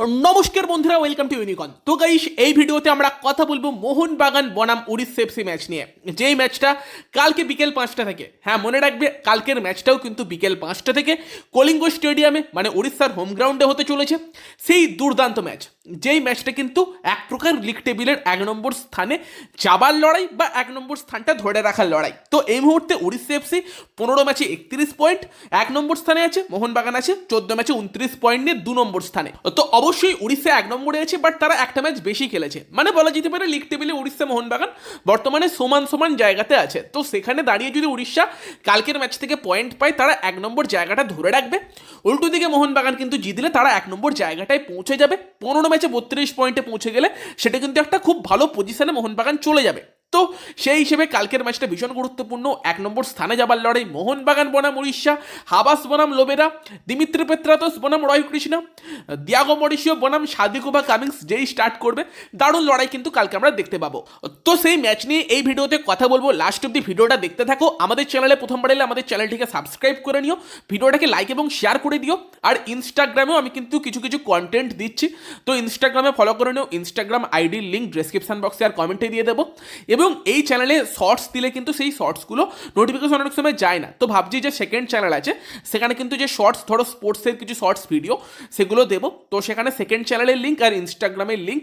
নমস্কার বন্ধুরা welcome to ইউনিকন তো গাইস এই ভিডিওতে আমরা কথা বলব মোহনবাগান বনাম উড়িষ্যা এফসি ম্যাচ নিয়ে। যেই ম্যাচটা কালকে বিকেল পাঁচটা থেকে। হ্যাঁ মনে রাখবে, কালকের ম্যাচটাও কিন্তু বিকেল পাঁচটা থেকে কলিঙ্গ স্টেডিয়ামে মানে উড়িষ্যার হোম গ্রাউন্ডে হতে চলেছে। সেই দুর্দান্ত ম্যাচ যেই ম্যাচটা কিন্তু এক প্রকার লিগ টেবিলের এক নম্বর স্থানে যাবার লড়াই বা এক নম্বর স্থানটা ধরে রাখার লড়াই। তো এই মুহূর্তে উড়িষ্যা এফসি পনেরো ম্যাচে একত্রিশ পয়েন্ট এক নম্বর স্থানে আছে, মোহনবাগান আছে, চোদ্দ ম্যাচে উনত্রিশ পয়েন্ট নিয়ে দু নম্বর স্থানে। তো অবশ্যই উড়িষ্যা এক নম্বরে আছে বাট তারা একটা ম্যাচ বেশি খেলেছে। মানে বলা যেতে পারে লিগ টেবিলে উড়িষ্যা মোহনবাগান বর্তমানে সমান সমান জায়গাতে আছে। তো সেখানে দাঁড়িয়ে যদি উড়িষ্যা কালকের ম্যাচ থেকে পয়েন্ট পায়, তারা এক নম্বর জায়গাটা ধরে রাখবে। উল্টো দিকে মোহনবাগান কিন্তু জিতলে তারা এক নম্বর জায়গাটায় পৌঁছে যাবে। পনেরো ম্যাচে বত্রিশ পয়েন্টে পৌঁছে গেলে সেটা কিন্তু একটা খুব ভালো পজিশনে মোহনবাগান চলে যাবে। তো সেই হিসেবে কালকের ম্যাচটা ভীষণ গুরুত্বপূর্ণ। এক নম্বর স্থানে যাবার লড়াই মোহনবাগান, বনাম, উড়িষ্যা, হাবাস, বনাম, লোবেরা, দিমিত্রি পেত্রাতস বনাম রয় কৃষ্ণা দিয়াগো মরিশিও বনাম, সাদিকুবা কামিংস যেই স্টার্ট করবে, দারুণ লড়াই কিন্তু কালকে আমরা দেখতে পাবো। তো সেই ম্যাচ নিয়ে এই ভিডিওতে কথা বলব। লাস্ট অব্দি ভিডিওটা দেখতে থাকো। আমাদের চ্যানেলে প্রথমবার এলে আমাদের চ্যানেলটিকে সাবস্ক্রাইব করে নিও। ভিডিওটাকে লাইক এবং শেয়ার করে দিও। আর ইনস্টাগ্রামেও আমি কিন্তু কিছু কিছু কন্টেন্ট দিচ্ছি। তো ইনস্টাগ্রামে ফলো করে নিও। ইনস্টাগ্রাম আইডির লিঙ্ক ডিসক্রিপশন বক্সে আর কমেন্টে দিয়ে দেবো। এবং এই চ্যানেলে শর্টস দিলে কিন্তু সেই শর্টসগুলো নোটিফিকেশন অনেক সময় যায় না। তো ভাবছি যে সেকেন্ড চ্যানেল আছে, সেখানে কিন্তু যে শর্টস ধরো স্পোর্টসের কিছু শর্টস ভিডিও সেগুলো দেবো। তো সেখানে সেকেন্ড চ্যানেলের লিঙ্ক আর ইনস্টাগ্রামের লিঙ্ক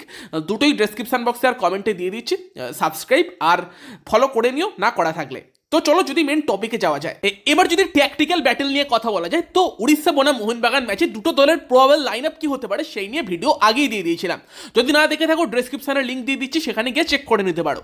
দুটোই ডেসক্রিপশন বক্সে আর কমেন্টে দিয়ে দিচ্ছি। সাবস্ক্রাইব আর ফলো করে নিও, না করা থাকলে। তো চলো যদি মেন টপিকে যাওয়া যায়। এবার যদি ট্যাকটিক্যাল ব্যাটেল নিয়ে কথা বলা যায়, তো উড়িষ্যা বনাম মোহনবাগান ম্যাচে দুটো দলের প্রবাবল লাইন আপ কি হতে পারে সেই নিয়ে ভিডিও আগেই দিয়ে দিয়েছিলাম। যদি না দেখে থাকো ডেসক্রিপশনের লিঙ্ক দিয়ে দিচ্ছি, সেখানে গিয়ে চেক করে নিতে পারো।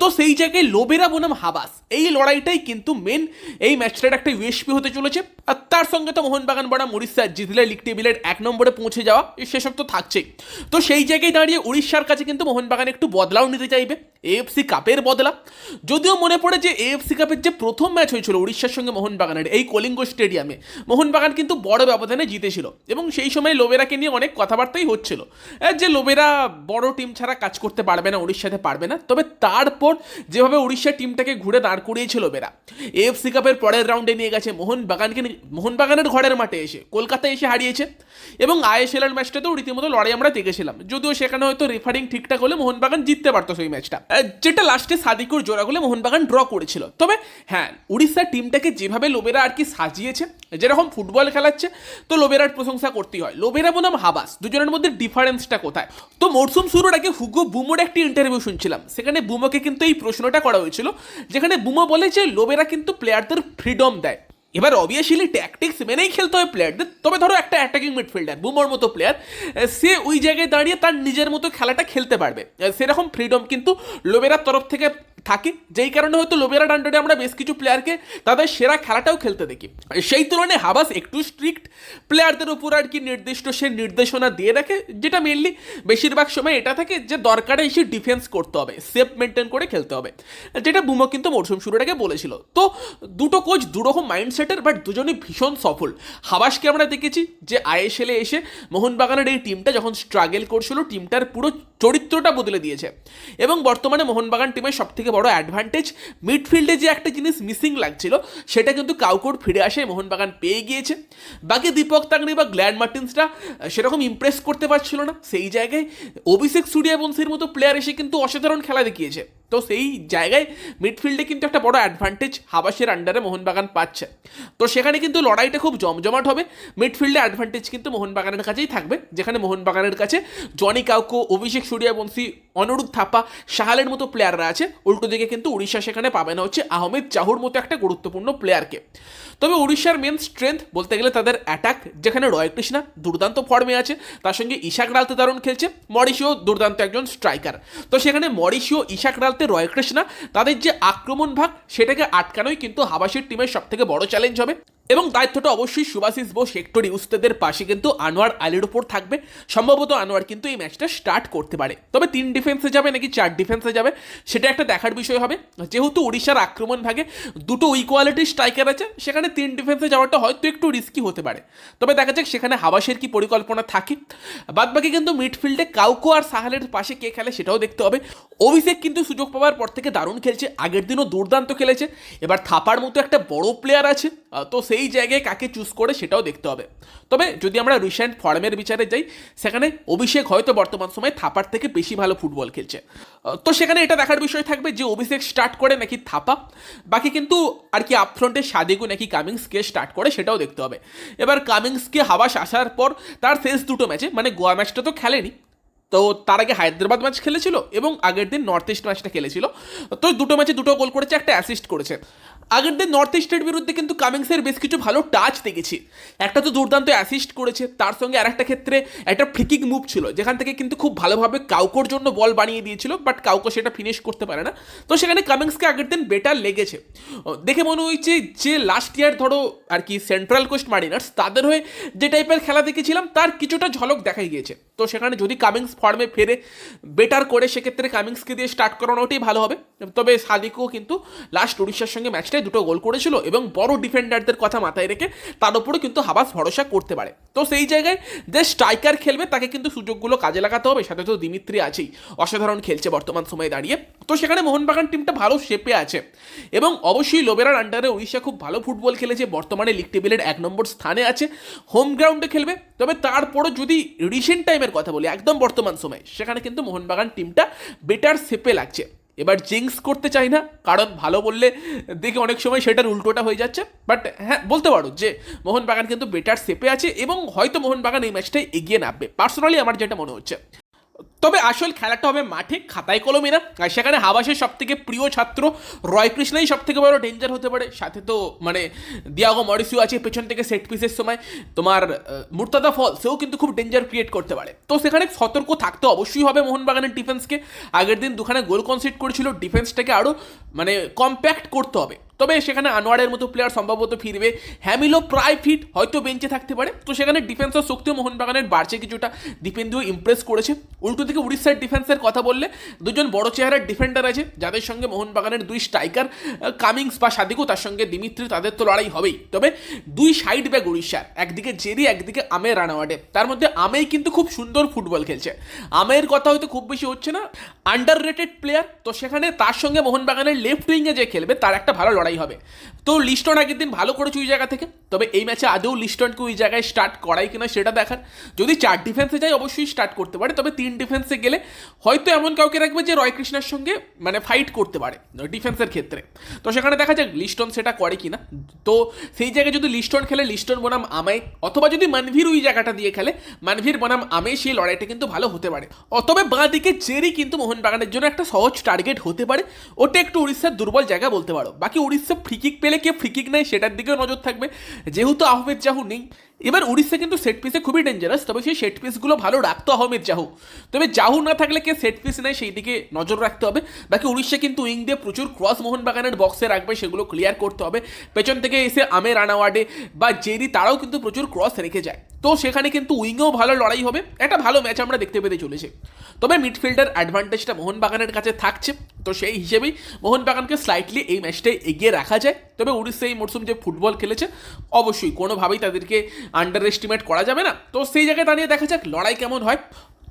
তো সেই জায়গায় লোবেরা বনাম হাবাস। এই লড়াইটাই কিন্তু মেন এই ম্যাচটার একটা ইউএসপি হতে চলেছে। আর তার সঙ্গে তো মোহনবাগান বনাম উড়িষ্যা, জিতলে লিগ টেবিলের এক নম্বরে পৌঁছে যাওয়া সেসব তো থাকছেই। তো সেই জায়গায় দাঁড়িয়ে উড়িষ্যার কাছে কিন্তু মোহনবাগান একটু বদলাও নিতে চাইবে। এএফসি কাপের বদলা? যদিও মনে পড়ে যে এএফসি কাপের যে প্রথম ম্যাচ হয়েছিল উড়িষ্যার সঙ্গে মোহনবাগানের, এই কলিঙ্গ স্টেডিয়ামে, মোহনবাগান কিন্তু বড় ব্যবধানে জিতেছিল এবং সেই সময় লোবেরাকে নিয়ে অনেক কথাবার্তাই হচ্ছিল। যে লোবেরা বড় টিম ছাড়া কাজ করতে পারবে না, উড়িষ্যাতে পারবে না, তবে তারপর যেভাবে উড়িষ্যা টিমটাকে ঘুরে দাঁড় করিয়েছিল লোবেরা এএফসি কাপের পরের রাউন্ডে নিয়ে গেছে মোহনবাগানকে মোহনবাগানের ঘরের মাঠে এসে, কলকাতায় এসে হারিয়েছে এবং আইএসএল এর ম্যাচটাতেও রীতিমতো লড়াই আমরা দেখেছিলাম, যদিও সেখানে হয়তো রেফারিং ঠিকঠাক হলে মোহনবাগান জিততে পারতো সেই ম্যাচটা যেটা লাস্টে সাদিকুর জোড়া গোলে মোহনবাগান ড্র করেছিল। তবে হ্যাঁ উড়িষ্যার টিমটাকে যেভাবে লোবেরা আর কি সাজিয়েছে, যেরকম ফুটবল খেলাচ্ছে, তো লোবেরার প্রশংসা করতেই হয়। লোবেরা বনাম হাবাস দুজনের মধ্যে ডিফারেন্সটা কোথায়? তো মরসুম শুরুর আগে হুগো বুমোর একটি ইন্টারভিউ শুনছিলাম। সেখানে বুমোকে কিন্তু এই প্রশ্নটা করা হয়েছিল, যেখানে বুমো বলে যে, লোবেরা কিন্তু প্লেয়ারদের ফ্রিডম দেয়। এবার অবভিয়াসলি ট্যাকটিক্স মেনেই খেলতে হয় প্লেয়ারদের তবে ধরো একটা অ্যাটাকিং মিডফিল্ডার বুমোর মতো প্লেয়ার সে ওই জায়গায় দাঁড়িয়ে তার নিজের মতো খেলাটা খেলতে পারবে। সেরকম ফ্রিডম কিন্তু লোবেরার তরফ থেকে থাকে। যেই কারণে হয়তো লোবেরা আন্ডারে আমরা বেশ কিছু প্লেয়ারকে তাদের সেরা খেলাটাও খেলতে দেখি। সেই তুলনায় হাবাস একটু স্ট্রিক্ট প্লেয়ারদের উপর আর কি নির্দিষ্ট সে নির্দেশনা দিয়ে রাখে, যেটা মেনলি বেশিরভাগ সময় এটা থাকে যে দরকারে এসে ডিফেন্স করতে হবে সেফ মেনটেন করে খেলতে হবে। যেটা বুমো কিন্তু মরশুম শুরুটাকে বলেছিল। তো দুটো কোচ দুরকম মাইন্ডসেটের বাট দুজনই ভীষণ সফল। হাবাসকে আমরা দেখেছি যে আইএসএলে এসে মোহনবাগানের এই টিমটা যখন স্ট্রাগেল করছিল টিমটার পুরো চরিত্রটা বদলে দিয়েছে। এবং বর্তমানে মোহনবাগান টিমের সব থেকে বড় অ্যাডভান্টেজ মিডফিল্ডে যে একটা জিনিস মিসিং লাগছিল, সেটা কিন্তু কাউকোর ফিরে আসে, মোহনবাগান পেয়ে গিয়েছে। বাকি দীপক তাগনি বা গ্ল্যান্ড মার্টিন্সরা সেরকম ইমপ্রেস করতে পারছিল না। সেই জায়গায় অভিষেক সূর্যবংশীর মতো প্লেয়ার এসে কিন্তু অসাধারণ খেলা দেখিয়েছে। তো সেই জায়গায় মিডফিল্ডে কিন্তু একটা বড় অ্যাডভান্টেজ হাবাসের আন্ডারে মোহনবাগান পাচ্ছে। তো সেখানে কিন্তু লড়াইটা খুব জমজমাট হবে। মিডফিল্ডে অ্যাডভান্টেজ কিন্তু মোহনবাগানের কাছেই থাকবে, যেখানে মোহনবাগানের কাছে জনি কাউকো অভিষেক সূর্যবংশী, অনুরুদ্ধ থাপা সাহালের মতো প্লেয়াররা আছে। উল্টো দিকে কিন্তু উড়িষ্যা সেখানে পাবে না হচ্ছে আহমেদ চাহুর মতো একটা গুরুত্বপূর্ণ প্লেয়ারকে তবে উড়িষ্যার মেন স্ট্রেংথ বলতে গেলে তাদের অ্যাটাক যেখানে রয় কৃষ্ণা দুর্দান্ত ফর্মে আছে। তার সঙ্গে ইশাক রালতে দারুণ খেলছে। মরিশিও দুর্দান্ত একজন স্ট্রাইকার তো সেখানে মরিশিও, ইশাক রালতে রয় কৃষ্ণা, তাদের যে আক্রমণ ভাগ, সেটাকে আটকানোই কিন্তু হাবাসের টিমের সব থেকে বড় চ্যালেঞ্জ হবে। এবং দায়িত্বটা অবশ্যই সুভাষিস বোস, হেক্টর ইউস্তেদের পাশে কিন্তু আনোয়ার আলীর ওপর থাকবে। সম্ভবত আনোয়ার কিন্তু এই ম্যাচটা স্টার্ট করতে পারে। তবে তিন ডিফেন্সে যাবে নাকি চার ডিফেন্সে যাবে, সেটা একটা দেখার বিষয় হবে। যেহেতু উড়িষ্যার আক্রমণ ভাগে দুটো ইকুয়ালিটি স্ট্রাইকার আছে, সেখানে তিন ডিফেন্সে যাওয়াটা হয়তো একটু রিস্কি হতে পারে। তবে দেখা যাক সেখানে হাবাসের কি পরিকল্পনা থাকে। বাদবাকি কিন্তু মিডফিল্ডে কাউকো আর সাহালের পাশে কে খেলে সেটাও দেখতে হবে। অভিষেক কিন্তু সুযোগ পাওয়ার পর থেকে দারুণ খেলছে, আগের দিনও দুর্দান্ত খেলেছে। এবার থাপার মতো একটা বড় প্লেয়ার আছে তো সেই সেই জায়গায় কাকে চুজ করে সেটাও দেখতে হবে। তবে যদি আমরা রিসেন্ট ফর্মের বিচারে যাই, সেখানে অভিষেক হয়তো বর্তমান সময়ে থাপার থেকে বেশি ভালো ফুটবল খেলছে। তো সেখানে এটা দেখার বিষয় থাকবে যে অভিষেক স্টার্ট করে নাকি থাপা। বাকি কিন্তু আর কি আপফ্রন্টে সাদিকু নাকি কামিংসকে স্টার্ট করে সেটাও দেখতে হবে। এবার কামিংসকে হাওয়াস আসার পর তার শেষ দুটো ম্যাচে মানে গোয়া ম্যাচটা তো খেলেনি। তো তার আগে হায়দ্রাবাদ ম্যাচ খেলেছিল এবং আগের দিন নর্থ ইস্ট ম্যাচটা খেলেছিল। তো দুটো ম্যাচে দুটো গোল করেছে, একটা অ্যাসিস্ট করেছে। আগের দিন নর্থ ইস্টের বিরুদ্ধে কিন্তু কামিংসের বেশ কিছু ভালো টাচ দেখেছি। একটা তো দুর্দান্ত অ্যাসিস্ট করেছে, তার সঙ্গে আরেকটা ক্ষেত্রে একটা ফ্রিকিং মুভ ছিল, যেখান থেকে কিন্তু খুব ভালোভাবে কাউকোর জন্য বল বানিয়ে দিয়েছিল বাট কাউকো সেটা ফিনিশ করতে পারে না। তো সেখানে কামিংসকে আগের দিন বেটার লেগেছে। দেখে মনে হয়েছে যে লাস্ট ইয়ার ধরো আর কি সেন্ট্রাল কোস্ট মারিনার্স তাদের হয়ে যে টাইপের খেলা দেখেছিলাম, তার কিছুটা ঝলক দেখা গিয়েছে। তো সেখানে যদি কামিংস ফর্মে ফেরে বেটার করে, সেক্ষেত্রে কামিংসকে দিয়ে স্টার্ট করানোটাই ভালো হবে। তবে সাদিকও কিন্তু লাস্ট উড়িষ্যার সঙ্গে ম্যাচটায় দুটো গোল করেছিল এবং বড় ডিফেন্ডারদের কথা মাথায় রেখে তার উপরে কিন্তু হাবাস ভরসা করতে পারে। তো সেই জায়গায় যে স্ট্রাইকার খেলবে তাকে কিন্তু সুযোগগুলো কাজে লাগাতে হবে, সাথে তো দিমিত্রি আছেই, অসাধারণ খেলছে বর্তমান সময়ে দাঁড়িয়ে। তো সেখানে মোহনবাগান টিমটা ভালো শেপে আছে এবং অবশ্যই লোবেরার আন্ডারে উড়িষ্যা খুব ভালো ফুটবল খেলেছে, বর্তমানে লিগ টেবিলের এক নম্বর স্থানে আছে হোম গ্রাউন্ডে খেলবে। তবে তারপরও যদি রিসেন্ট টাইমের কথা বলি, একদম বর্তমান সময়ে, সেখানে কিন্তু মোহনবাগান টিমটা বেটার শেপে লাগছে। এবার জিঙ্কস করতে চাই না, কারণ ভালো বললে দেখে অনেক সময় সেটার উল্টোটা হয়ে যাচ্ছে। বাট হ্যাঁ বলতে পারো যে মোহনবাগান কিন্তু বেটার সেপে আছে এবং হয়তো মোহনবাগান এই ম্যাচটাই এগিয়ে নামবে। পার্সোনালি আমার যেটা মনে হচ্ছে। তবে আসল খেলাটা হবে মাঠে খাতায় কলমে না আর সেখানে হাবাসের সব থেকে প্রিয় ছাত্র রয় কৃষ্ণাই সব থেকে বড় ডেঞ্জার হতে পারে। সাথে তো মানে দিয়াগো মরিসিও আছে পেছন থেকে সেট পিসের সময়। তোমার মুর্তাদা ফল সেও কিন্তু খুব ডেঞ্জার ক্রিয়েট করতে পারে। তো সেখানে সতর্ক থাকতে অবশ্যই হবে মোহনবাগানের ডিফেন্সকে আগের দিন দুখানে গোল কনসিড করেছিল ডিফেন্সটাকে আরও মানে কম্প্যাক্ট করতে হবে। তবে সেখানে আনোয়ারের মতো প্লেয়ার সম্ভবত ফিরবে। হ্যামিলো প্রায় ফিট হয়তো বেঞ্চে থাকতে পারে। তো সেখানে ডিফেন্সের শক্তিও মোহনবাগানের বাড়ছে কিছুটা। ডিফেন্ডিও ইমপ্রেস করেছে। উল্টো থেকে উড়িষ্যার ডিফেন্সের কথা বললে দুজন বড় চেহারার ডিফেন্ডার আছে। যাদের সঙ্গে মোহনবাগানের দুই স্ট্রাইকার কামিংস বা সাদিকও তার সঙ্গে দিমিত্রি, তাদের তো লড়াই হবেই। তবে দুই সাইড ব্যাগ উড়িষ্যার, একদিকে জেরি, একদিকে আমের রানাওয়াডে তার মধ্যে আমেই কিন্তু খুব সুন্দর ফুটবল খেলছে। আমের কথা হয়তো খুব বেশি হচ্ছে না আন্ডার রেটেড প্লেয়ার তো সেখানে তার সঙ্গে মোহনবাগানের লেফট উইংয়ে যে খেলবে, তার একটা ভালো লড়াই হবে। তো লিস্টন আগের দিন ভালো করেছে ওই জায়গা থেকে, তবে এই ম্যাচে আদৌ লিস্টনকে ওই জায়গায় স্টার্ট করাই কিনা সেটা দেখার। যদি চার ডিফেন্সে যায়, অবশ্যই স্টার্ট করতে পারে, তবে তিন ডিফেন্সে গেলে হয়তো এমন কাউকে রাখবে যে রয় কৃষ্ণার সঙ্গে মানে ফাইট করতে পারে ডিফেন্সের ক্ষেত্রে। তো সেখানে দেখা যাক লিস্টন সেটা করে কিনা। তো সেই জায়গায় যদি লিস্টন খেলে, লিস্টন, বনাম আমায় অথবা যদি মানভীর ওই জায়গাটা দিয়ে খেলে, মানভীর, বনাম, আমে, সেই লড়াইটা কিন্তু ভালো হতে পারে। অতবে বাঁ দিকে জেরি কিন্তু মোহনবাগানের জন্য একটা সহজ টার্গেট হতে পারে। ওটা একটু উড়িষ্যার দুর্বল জায়গা বলতে পারো। বাকি উড়িষ্যা ফ্রিকিক পেলে কে ফ্রিকিক নেয়, সেটার দিকেও নজর থাকবে। যেহেতু আহমেদ জাহু নেই এবার উড়িষ্যা কিন্তু সেট পিসে খুবই ডেঞ্জারাস তবে সেই সেট পিসগুলো ভালো রাখতো আহমেদ জাহু। তবে জাহু না থাকলে কে সেট পিস নেয় সেই দিকে নজর রাখতে হবে। বাকি উড়িষ্যা কিন্তু উইং দিয়ে প্রচুর ক্রস মোহনবাগানের বক্সে রাখবে, সেগুলো ক্লিয়ার করতে হবে। পেছন থেকে এসে আমে রানাওয়াডে বা জেরি তারাও কিন্তু প্রচুর ক্রস রেখে যায়। তো সেখানে কিন্তু উইংয়েও ভালো লড়াই হবে। একটা ভালো ম্যাচ আমরা দেখতে পেতে চলেছি। তবে মিডফিল্ডার অ্যাডভান্টেজটা মোহনবাগানের কাছে থাকছে। তো সেই হিসেবেই মোহনবাগানকে স্লাইটলি এই ম্যাচটায় এগিয়ে রাখা যায়। তবে উড়িষ্যা এই মরশুম যে ফুটবল খেলেছে, অবশ্যই কোনোভাবেই তাদেরকে আন্ডার এস্টিমেট করা যাবে না। তো সেই জায়গায় দাঁড়িয়ে দেখা যাক লড়াই কেমন হয়।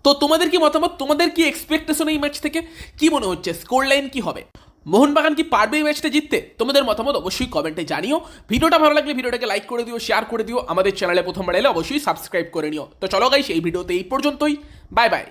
তো তোমাদের কি মতামত? তোমাদের কি এক্সপেকটেশন এই ম্যাচ থেকে? কি মনে হচ্ছে? স্কোর লাইন কী হবে? মোহনবাগান কি পারবে এই ম্যাচটা জিততে? তোমাদের মতামত অবশ্যই কমেন্টে জানিও। ভিডিওটা ভালো লাগলে ভিডিওটাকে লাইক করে দিও শেয়ার করে দিও। আমাদের চ্যানেলে প্রথমবার এলে অবশ্যই সাবস্ক্রাইব করে নিও। তো চলো গাইস এই ভিডিওতে এই পর্যন্তই। Bye bye